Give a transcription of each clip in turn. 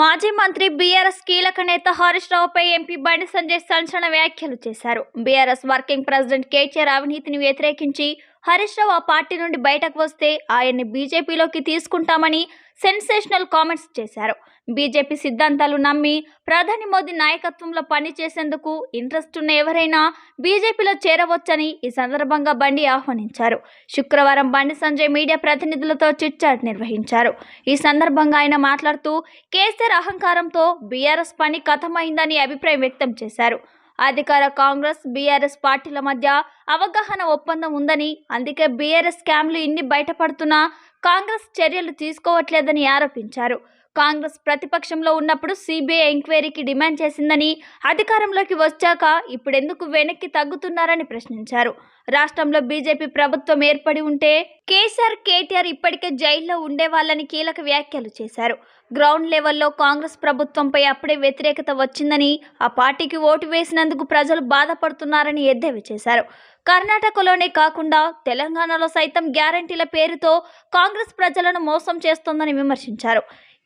మాజీ మంత్రి బీఆర్ఎస్ కీలక నేత హరీష్ రావుపై ఎంపీ బండి సంజయ్ సంచలన వ్యాఖ్యలు చేశారు. బీఆర్ఎస్ వర్కింగ్ ప్రెసిడెంట్ కేటీఆర్ అవినీతిని వ్యతిరేకించి హరీష్ రావు ఆ పార్టీ నుండి బయటకు వస్తే ఆయన్ని బీజేపీలోకి తీసుకుంటామని సెన్సేషనల్ కామెంట్స్ చేశారు. బీజేపీ సిద్ధాంతాలు నమ్మి ప్రధాని మోదీ నాయకత్వంలో పనిచేసేందుకు ఇంట్రెస్ట్ ఉన్న ఎవరైనా బీజేపీలో చేరవచ్చని ఈ సందర్భంగా బండి ఆహ్వానించారు. శుక్రవారం బండి సంజయ్ మీడియా ప్రతినిధులతో చిట్చాట్ నిర్వహించారు. ఈ సందర్భంగా ఆయన మాట్లాడుతూ కేసీఆర్ అహంకారంతో బీఆర్ఎస్ పని కథమైందని అభిప్రాయం వ్యక్తం చేశారు. అధికార కాంగ్రెస్ బీఆర్ఎస్ పార్టీల మధ్య అవగాహన ఒప్పందం ఉందని అందుకే బీఆర్ఎస్ స్కామ్లు ఇన్ని బయటపడుతున్నా కాంగ్రెస్ చర్యలు తీసుకోవట్లేదని ఆరోపించారు. కాంగ్రెస్ ప్రతిపక్షంలో ఉన్నప్పుడు సిబిఐ ఎంక్వైరీకి డిమాండ్ చేసిందని అధికారంలోకి వచ్చాక ఇప్పుడెందుకు వెనక్కి తగ్గుతున్నారని ప్రశ్నించారు. రాష్ట్రంలో బీజేపీ ప్రభుత్వం ఏర్పడి ఉంటే కేసీఆర్ కేటీఆర్ ఇప్పటికే జైల్లో ఉండేవాళ్ళని కీలక వ్యాఖ్యలు చేశారు. గ్రౌండ్ లెవెల్లో కాంగ్రెస్ ప్రభుత్వంపై అప్పుడే వ్యతిరేకత వచ్చిందని ఆ పార్టీకి ఓటు వేసినందుకు ప్రజలు బాధపడుతున్నారని ఎద్దేవి చేశారు. కర్ణాటకలోనే కాకుండా తెలంగాణలో సైతం గ్యారంటీల పేరుతో కాంగ్రెస్ ప్రజలను మోసం చేస్తోందని విమర్శించారు.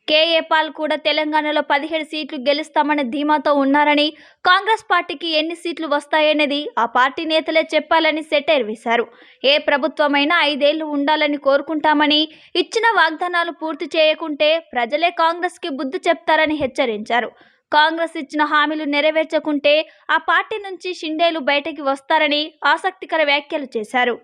కేఏ పాల్ కూడా తెలంగాణలో పదిహేడు సీట్లు గెలుస్తామని ధీమాతో ఉన్నారని కాంగ్రెస్ పార్టీకి ఎన్ని సీట్లు వస్తాయనేది ఆ పార్టీ నేతలే చెప్పాలని సెటైర్ వేశారు. ఏ ప్రభుత్వమైనా ఐదేళ్ళు ఉండాలని కోరుకుంటామని ఇచ్చిన వాగ్దానాలు పూర్తి చేయకుంటే ప్రజలే కాంగ్రెస్కి బుద్ధి చెప్తారని హెచ్చరించారు. కాంగ్రెస్ ఇచ్చిన హామీలు నెరవేర్చకుంటే ఆ పార్టీ నుంచి షిండేలు బయటకి వస్తారని ఆసక్తికర వ్యాఖ్యలు చేశారు.